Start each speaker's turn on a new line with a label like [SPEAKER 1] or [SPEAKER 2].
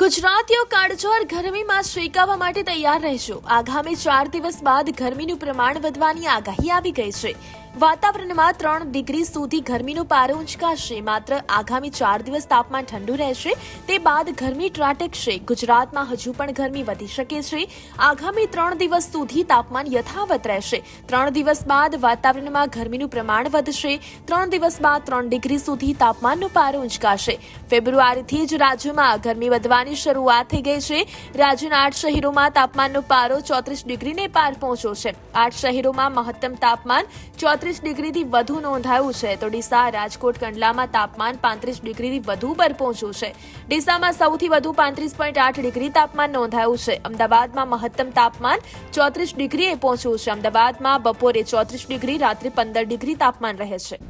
[SPEAKER 1] ગુજરાતીઓ કાળજોર ગરમીમાં શેકાવા માટે તૈયાર રહેશો. આગામી ચાર દિવસ બાદ ગરમીનું પ્રમાણ વધવાની આગાહી આવી ગઈ છે. વાતાવરણમાં ત્રણ ડિગ્રી સુધી ગરમીનું પારો ઉંચકાશે. માત્ર આગામી ચાર દિવસ તાપમાન ઠંડુ રહેશે. તે બાદ ગરમી ત્રાટકશે. ગુજરાતમાં હજુ પણ ગરમી વધી શકે છે. આગામી ત્રણ દિવસ સુધી તાપમાન યથાવત રહેશે. ત્રણ દિવસ બાદ વાતાવરણમાં ગરમીનું પ્રમાણ વધશે. ત્રણ દિવસ બાદ ત્રણ ડિગ્રી સુધી તાપમાનનો પારો ઉંચકાશે. ફેબ્રુઆરીથી જ રાજ્યમાં ગરમી વધવાની શરૂઆત થઈ ગઈ છે. રાજ્યના આઠ શહેરોમાં તાપમાનનો પારો ચોત્રીસ ડિગ્રીને પાર પહોંચ્યો છે. આઠ શહેરોમાં મહત્તમ તાપમાન ચોત્રીસ ડિગ્રીથી વધુ નોંધાયું છે. તો ડીસા, રાજકોટ, કંડલામાં તાપમાન પાંત્રીસ ડિગ્રીથી વધુ પર પહોંચ્યું છે. ડીસામાં સૌથી વધુ પાંત્રીસ પોઈન્ટ આઠ ડિગ્રી તાપમાન નોંધાયું છે. અમદાવાદમાં મહત્તમ તાપમાન ચોત્રીસ ડિગ્રીએ પહોંચ્યું છે. અમદાવાદમાં બપોરે ચોત્રીસ ડિગ્રી, રાત્રે પંદર ડિગ્રી તાપમાન રહે છે.